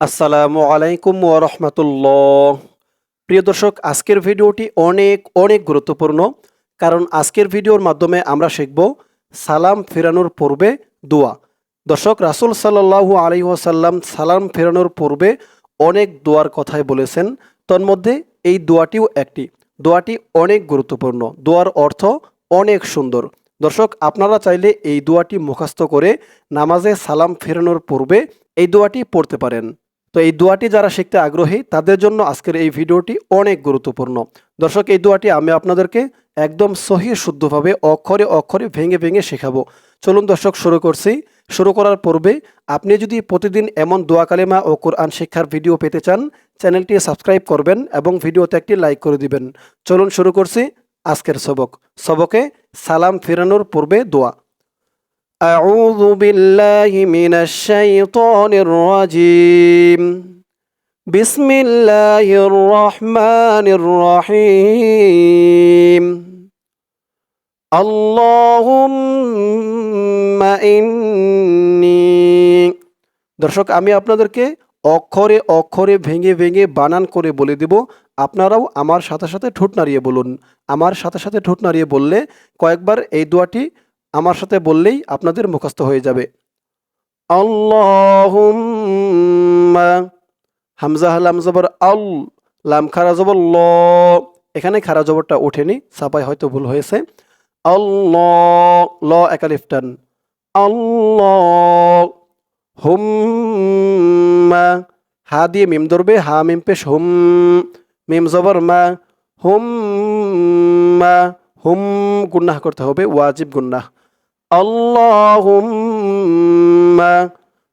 আসসালামু আলাইকুম ওরহমতুল্লাহ প্রিয় দর্শক, আজকের ভিডিওটি অনেক অনেক গুরুত্বপূর্ণ, কারণ আজকের ভিডিওর মাধ্যমে আমরা শিখব সালাম ফেরানোর পূর্বে দোয়া। দর্শক, রাসুল সাল্লাহু আলী ওয়াসাল্লাম সালাম ফেরানোর পূর্বে অনেক দোয়ার কথাই বলেছেন। তন্মধ্যে এই দোয়াটিও একটি। দোয়াটি অনেক গুরুত্বপূর্ণ। দোয়ার অর্থ অনেক সুন্দর। দর্শক, আপনারা চাইলে এই দোয়াটি মুখস্থ করে নামাজে সালাম ফেরানোর পূর্বে এই দোয়াটি পড়তে পারেন। তো এই দোয়াটি যারা শিখতে আগ্রহী, তাদের জন্য আজকের এই ভিডিওটি অনেক গুরুত্বপূর্ণ। দর্শক, এই দোয়াটি আমি আপনাদেরকে একদম সহি শুদ্ধভাবে অক্ষরে অক্ষরে ভেঙে ভেঙে শেখাবো। চলুন দর্শক, শুরু করছি। শুরু করার পূর্বে আপনি যদি প্রতিদিন এমন দোয়া কালেমা ও কোরআন শিক্ষার ভিডিও পেতে চান, চ্যানেলটি সাবস্ক্রাইব করবেন এবং ভিডিওতে একটি লাইক করে দিবেন। চলুন শুরু করছি আজকের সবক। সবকে সালাম ফেরানোর পূর্বে দোয়া। أعوذ بالله من الشيطان الرجيم بسم الله الرحمن الرحيم اللهم إني দর্শক আমি আপনাদেরকে অক্ষরে অক্ষরে ভেঙে ভেঙে বানান করে বলে দেব আপনারাও আমার সাথে সাথে ঠোঁট নাড়িয়ে বলুন আমার সাথে সাথে ঠোঁট নাড়িয়ে বললে কয়েকবার এই দোয়াটি আমার সাথে বললেই আপনাদের মুখস্থ হয়ে যাবে। আল্লাহুম্মা। হামজা হালাম জবর আল, লাম খারা জবর ল। এখানে খারা জবরটা ওঠেনি সাপাই হয়তো ভুল হয়েছে। আল্লাহ, ল একালিফটান আল্লাহ হুম্মা হা দিয়ে মিম ধরবে, হা মিম পেশ হুম, মিম জবর মা হুম মা হুম গুন্নাহ করতে হবে, ওয়াজিব গুন্নাহ আল্লাহুম্মা।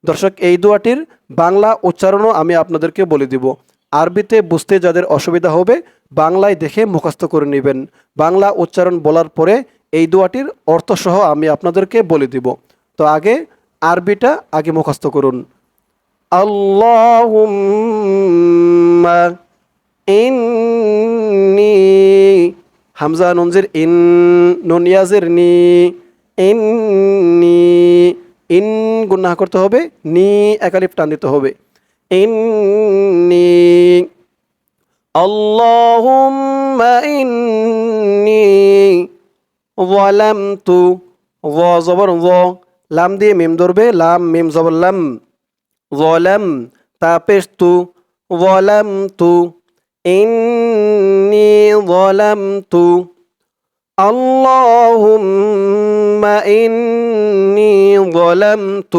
দর্শক, এই দোয়াটির বাংলা উচ্চারণও আমি আপনাদেরকে বলে দিব। আরবিতে বুঝতে যাদের অসুবিধা হবে, বাংলায় দেখে মুখস্থ করে নেবেন। বাংলা উচ্চারণ বলার পরে এই দোয়াটির অর্থসহ আমি আপনাদেরকে বলে দিব। তো আগে আরবিটা আগে মুখস্থ করুন। আল্লাহুম্মা। ইন্নি হামজা নঞ্জের ইন ননিয়াজের নি ইন নি ইন গুন্না করতে হবে নি একালিপ টান দিতে হবে ইন নি আল্লাহুম্মা ইন্নি ওয়ালামতু ও জবর ও লাম দিয়ে মিম ধরবে লাম মিম জবর লাম ওয়ালাম তাপেশ তু ওয়ালাম তু إني ظلمت اللهم إني ظلمت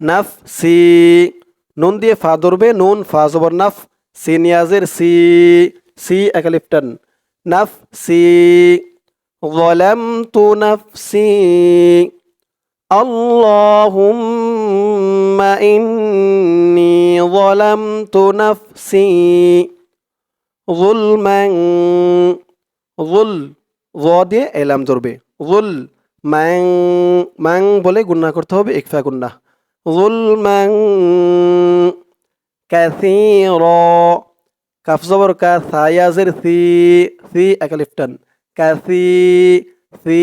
নাফসি নুন দিয়ে ফা ধরবে নুন ফা জবর নাফ সি নিয়াজের সি সি একালিফটান নাফসি ظلمت نفسي اللهم إني ظلمت نفسي ظلما ظل জ দিয়ে এলাম ধরবে জুল ম্যাং ম্যাং বলে গুন্না করতে হবে ইকফা গুন্না জুল ম্যাং ক্যাসির কাফ জবর কা সায়াজের সি সি একালিফটান ক্যাসি সি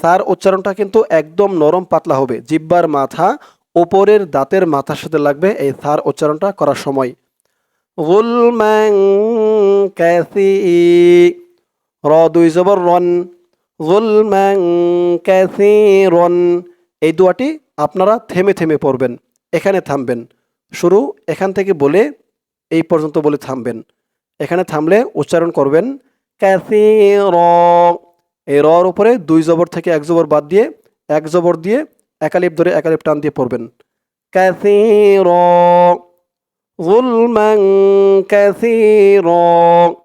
সার উচ্চারণটা কিন্তু একদম নরম পাতলা হবে জিব্বার মাথা ওপরের দাঁতের মাথার সাথে লাগবে এই সার উচ্চারণটা করার সময়। গুলম্যাং ক্যাসি র দুই জবর রন গুলম্যাং ক্যাসি রন এই দোয়াটি আপনারা থেমে থেমে পড়বেন, এখানে থামবেন। শুরু এখান থেকে বলে এই পর্যন্ত বলে থামবেন। এখানে থামলে উচ্চারণ করবেন ক্যাসি র এই রর উপরে দুই জবর থেকে এক জবর বাদ দিয়ে এক জবর দিয়ে একালিপ ধরে একালিপ টান দিয়ে পড়বেন ক্যাসির ظلما كثيرا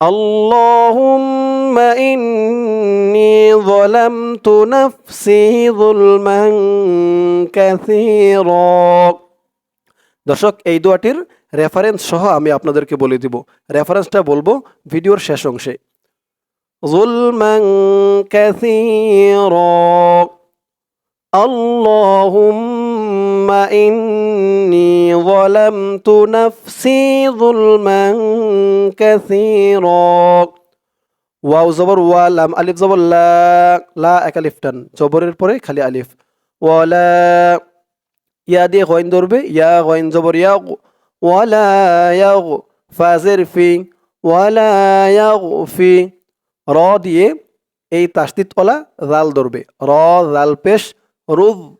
اللهم إني ظلمت نفسي ظلما كثيرا দর্শক এই দোয়াটির রেফারেন্স সহ আমি আপনাদেরকে বলে দিব রেফারেন্সটা বলবো ভিডিওর শেষ অংশে ظلما كثيرا اللهم إني ظلمت نفسي ظلما كثيرا ওয়াও জবর ওয়া লাম আলিফ জবর লা লা এক আলিফ টান জবরের পরে খালি আলিফ ওয়ালা ইয়া দিয়ে গইন ধরবে ইয়া গইন জবর ইয়া ওয়ালা ইয়াগ ফাজের ফি ওয়ালা ইয়াগ ফি র দিয়ে এই তাসদিদ ওলা জাল ধরবে র জাল পেশ رض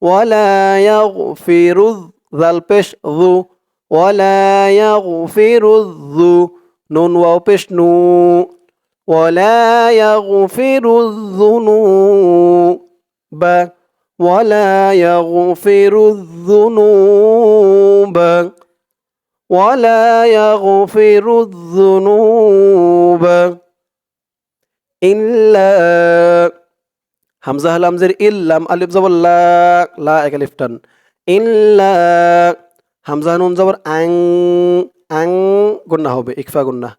ولا يغفر ذا البش ذو ولا يغفر الذو نون واو بش نو ولا يغفر الذنوب ولا يغفر الذنوب ولا يغفر الذنوب إلا হামজা হালামজের ইল্লাম আলিফ জবর লা এক আলিফ টান। ইল্লা হামজা নুন জবর আং আং গুন্না হবে, ইকফা গুন্না।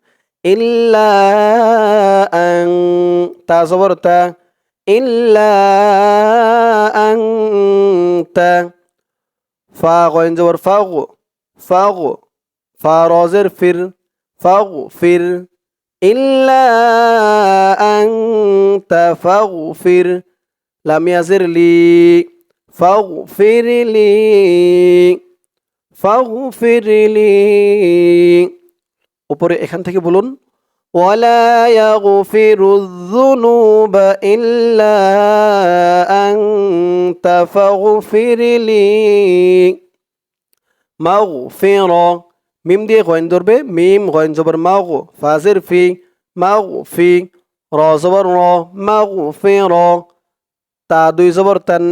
ইল্লা আং, তা জবর তা। ইল্লা আং, তা। ফা গয়েন জবর ফাগু ফাগু, ফা রজের ফির, ফাগু, ফির। ইল্লা আং, তা ফাগু ফির লাম ইয়াজির লি ফাগু ফির লি ফাগু ফির লি উপরে এখান থেকে বলুন ولا يغفر الذنوب إلا أنت فاغفر لي মাগফিরা মিম দিয়ে গয়েন ধরবে মিম গয়েন জবর মাগ ফাজের ফি মাগ ফি র জবর র মাগফিরা তা দুই জবর তান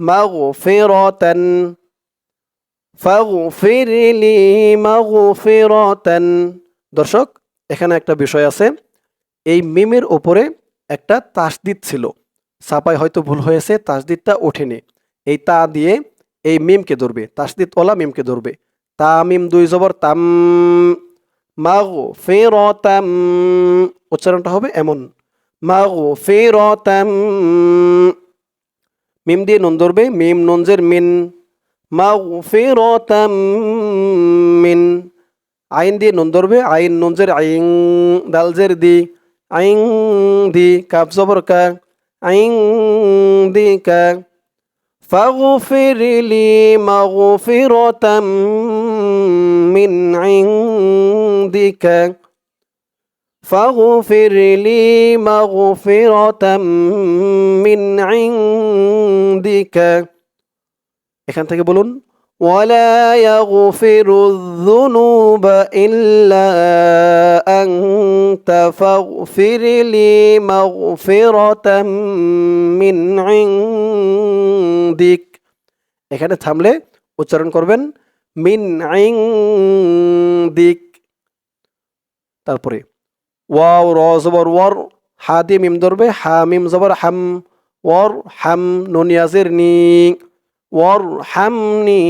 মাগফিরাতান ফাগফির লি মাগফিরাতান। দর্শক, এখানে একটা বিষয় আছে। এই মিমের ওপরে একটা তাসদিদ ছিল। ছাপায় হয়তো ভুল হয়েছে, তাসদিদটা ওঠেনি। এই তা দিয়ে এই মিমকে ধরবে তাসদিদ ওলা মিমকে ধরবে। তা মিম দুই জবর তাম মাগো ফেরতাম উচ্চারণটা হবে এমন মাগো ফেরতাম মিম দিয়ে নুন ধরবে মিম নুনজের মিন মাগো ফেরতাম মিন আইন দিয়ে নুন ধরবে আইন নুনজের আইং দালজের দি আইং দি কাপ জবর কা আইং দি কা فاغفر لي مغفرة من عندك فاغفر لي مغفرة من عندك এখান থেকে বলুন ولا يغفر الذنوب إلا أنت فاغفر لي مغفرة من عندك এখানে থামলে উচ্চারণ করবেন মিন দিক তারপরে ওয়াও, র জবর, ওয়ার, হা দিয়ে মিম ধরবে, হা, মিম জবর, হাম, ওয়ার, হাম নুনিয়াজের নি, ওয়ার হামনি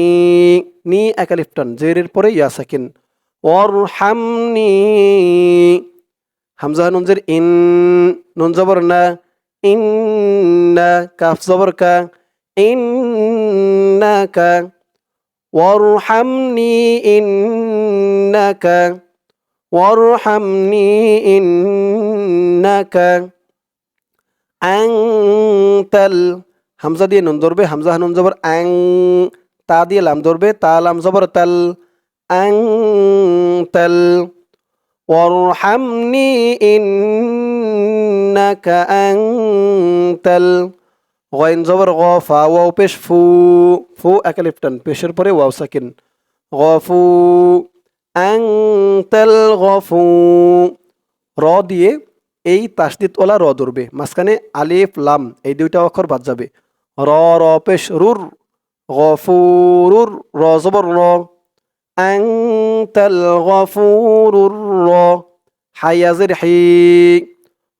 নি একালিফটান জেরের পরে ইয়া সাকিন, ওয়ার হামনি হামজা নুনজের ইন, নুন জবর, না, ইন, না, কাফ জবর, কা ইন্নাকা ওয়ারহামনি ইন্নাকা ওয়ারহামনি ইন্নাকা আংতাল হামজা দিয়ে নুন ধরবে হামজা নুন জবর আং তা দিয়ে লাম ধরবে তা লাম জবর তাল আং তাল ওয়ারহামনি ইন্নাকা আংতাল গয়েন জবর গ ফা ওয়াও পেশ ফু ফু একালিফটান পেশের পরে ওয়াও সাকিন গফু আংতাল গফু। র দিয়ে এই তাসদিদ ওলা র ধরবে। মাঝখানে আলিফ, লাম, এই দুইটা অক্ষর বাদ যাবে। র র, পেশ, রুর গফুরুর র, জবর, র। আংতাল গফুরুর র। হায়াজের হি।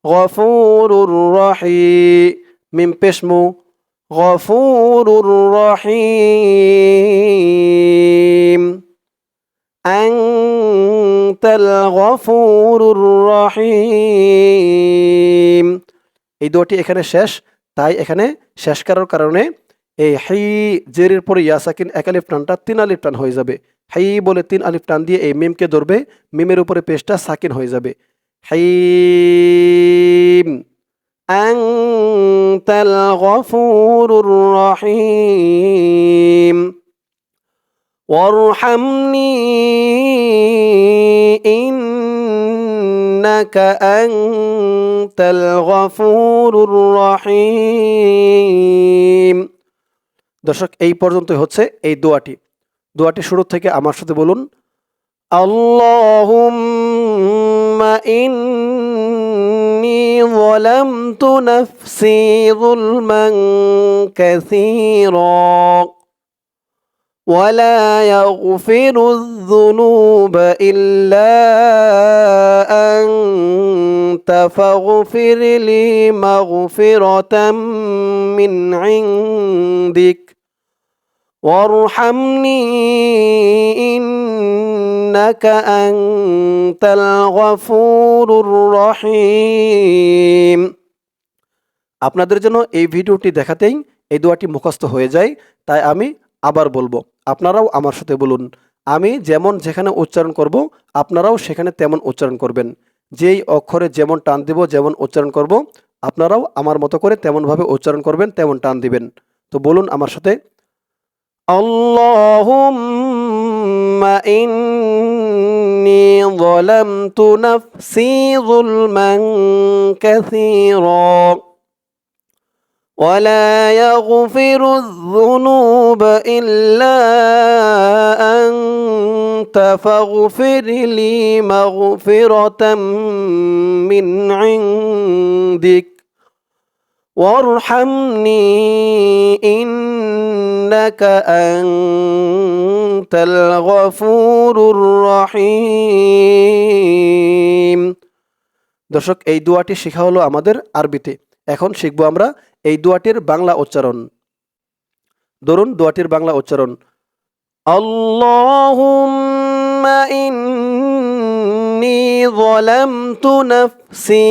গফুরুর রহি মিম পেশমু গফুরুর রহিম আংতাল গফুরুর রহিম এই দুটি এখানে শেষ তাই এখানে শেষ করার কারণে এই হাই জেরের পরে ইয়াসাকিন এক আলিফ টানটা তিন আলিফ টান হয়ে যাবে হাই বলে তিন আলিফ টান দিয়ে এই মিমকে ধরবে মিমের উপরে পেশটা সাকিন হয়ে যাবে হাইম أنت الغفور الرحيم وارحمني إنك أنت الغفور الرحيم দর্শক এই পর্যন্তই হচ্ছে এই দোয়াটি দোয়াটি শুরু থেকে আমার সাথে বলুন আল্লাহুম্মা ইন্নী ظلمت نفسي ظلما كثيرا ولا يغفر الذنوب إلا أنت فاغفر لي مغفرة من عندك وارحمني إنك أنت الغفور الرحيم আপনাদের জন্য এই ভিডিওটি দেখাতেই এই দোয়াটি মুখস্থ হয়ে যায় তাই আমি আবার বলবো আপনারাও আমার সাথে বলুন, আমি যেমন যেখানে উচ্চারণ করব, আপনারাও সেখানে তেমন উচ্চারণ করবেন। যেই অক্ষরে যেমন টান দিব, যেমন উচ্চারণ করব, আপনারাও আমার মতো করে তেমনভাবে উচ্চারণ করবেন, তেমন টান দিবেন। তো বলুন আমার সাথে, আল্লাহুম্মা ولا يغفر الذنوب إلا أنت فاغفر لي مغفرة من عندك وارحمني إنك أنت الغفور الرحيم দর্শক এই দোয়াটি শেখা হলো আমাদের আরবিতে এখন শিখব আমরা এই দোয়াটির বাংলা উচ্চারণ। ধরুন দোয়াটির বাংলা উচ্চারণ, আল্লাহুম্মা ইন্নি যালামতু নাফসি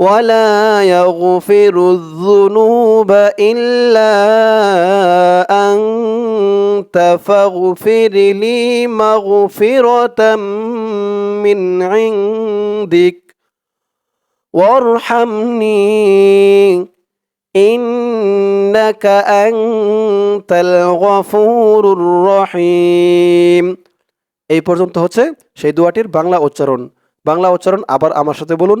ولا يغفر الذنوب إلا أنت فاغفر لي مغفرة من عندك وارحمني إنك أنت الغفور الرحيم এই পর্যন্ত হচ্ছে সেই দোয়াটির বাংলা উচ্চারণ বাংলা উচ্চারণ আবার আমার সাথে বলুন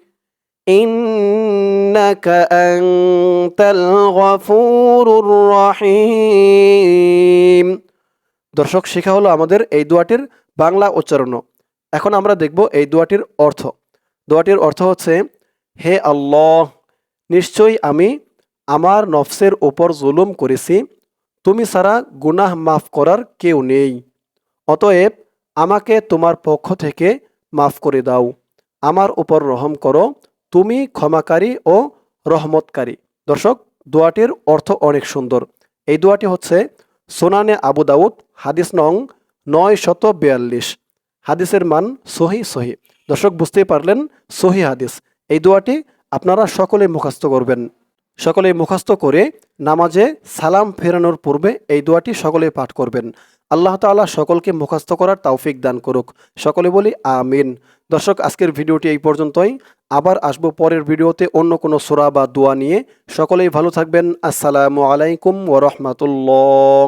ইন্নাকা আনতাল গফুরুর রহিম দর্শক, শিখা হলো আমাদের এই দোয়াটির বাংলা উচ্চারণ। এখন আমরা দেখব এই দোয়াটির অর্থ। দোয়াটির অর্থ হচ্ছে, হে আল্লাহ, নিশ্চয়ই আমি আমার নফসের ওপর জুলুম করেছি। তুমি সারা গুনাহ মাফ করার কেউ নেই। অতএব আমাকে তোমার পক্ষ থেকে মাফ করে দাও। আমার উপর রহম করো। তুমি ক্ষমাকারী ও রহমতকারী। দর্শক, দোয়াটির অর্থ অনেক সুন্দর। এই দোয়াটি হচ্ছে সোনানে আবু দাউদ, হাদিস নং নয় শত বিয়াল্লিশ হাদিসের মান সহি সহি। দর্শক, বুঝতেই পারলেন, সহি হাদিস। এই দোয়াটি আপনারা সকলে মুখস্থ করবেন। সকলে মুখস্থ করে নামাজে সালাম ফেরানোর পূর্বে এই দোয়াটি সকলে পাঠ করবেন। আল্লাহ তালা সকলকে মুখস্থ করার তাওফিক দান করুক। সকলে বলি আমিন। দর্শক, আজকের ভিডিওটি এই পর্যন্তই। আবার আসব পরের ভিডিওতে অন্য কোনো সোরা বা দোয়া নিয়ে। সকলেই ভালো থাকবেন। আসসালামু আলাইকুম ওরহমতুল্লাহ